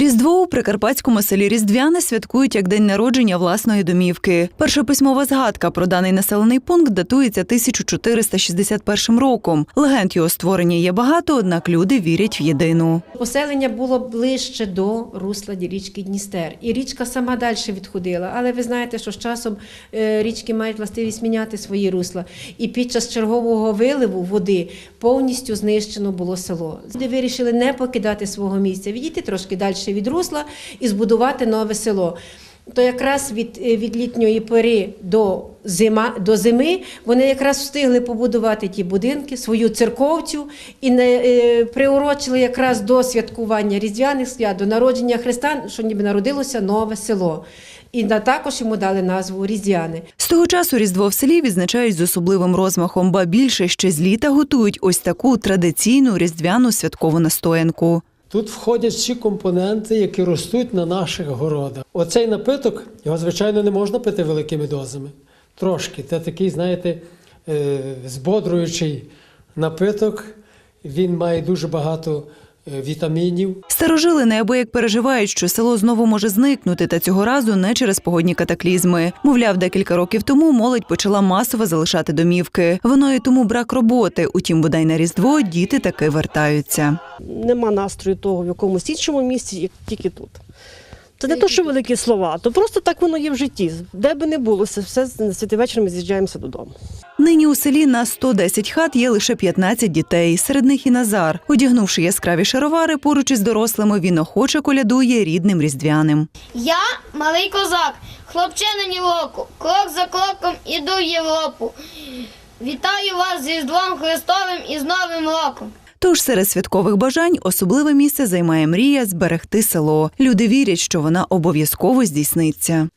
При Різдво у прикарпатському селі Різдвяне святкують як день народження власної домівки. Перша письмова згадка про даний населений пункт датується 1461 роком. Легенд його створення є багато, однак люди вірять в єдину. Поселення було ближче до русла річки Дністер, і річка сама далі відходила. Але ви знаєте, що з часом е, річки мають властивість міняти свої русла. І під час чергового виливу води повністю знищено було село. Люди вирішили не покидати свого місця, відійти трошки далі від русла і збудувати нове село. То якраз від, е, від літньої пори до, зима, до зими вони якраз встигли побудувати ті будинки, свою церковцю і не, е, приурочили якраз до святкування різдвяних свят, до народження Христа, що ніби народилося нове село. І також йому дали назву Різдвяне. З того часу Різдво в селі відзначають з особливим розмахом, ба більше ще з літа готують ось таку традиційну різдвяну святкову настоянку. Тут входять всі компоненти, які ростуть на наших городах. Оцей напиток, його, звичайно, не можна пити великими дозами. Трошки. Це такий, знаєте, збодруючий напиток. Він має дуже багато е, вітамінів. Старожили неабияк переживають, що село знову може зникнути, та цього разу не через погодні катаклізми. Мовляв, декілька років тому молодь почала масово залишати домівки. Воно і тому брак роботи. Утім, бодай на різдво діти таки вертаються. нема настрою того в якомусь іншому місці, як тільки тут. Це не то, що великі слова, то просто так воно є в житті. Де би не було, все, все на святий вечір ми з'їжджаємося додому. Нині у селі на 110 хат є лише 15 дітей. Серед них і Назар. Одягнувши яскраві шаровари, поруч із дорослими, він охоче колядує рідним різдвяним. Я малий козак, хлопчина ні року, крок за кроком іду в Європу. Вітаю вас з Різдвом Христовим і з Новим роком. Тож серед святкових бажань особливе місце займає мрія зберегти село. Люди вірять, що вона обов'язково здійсниться.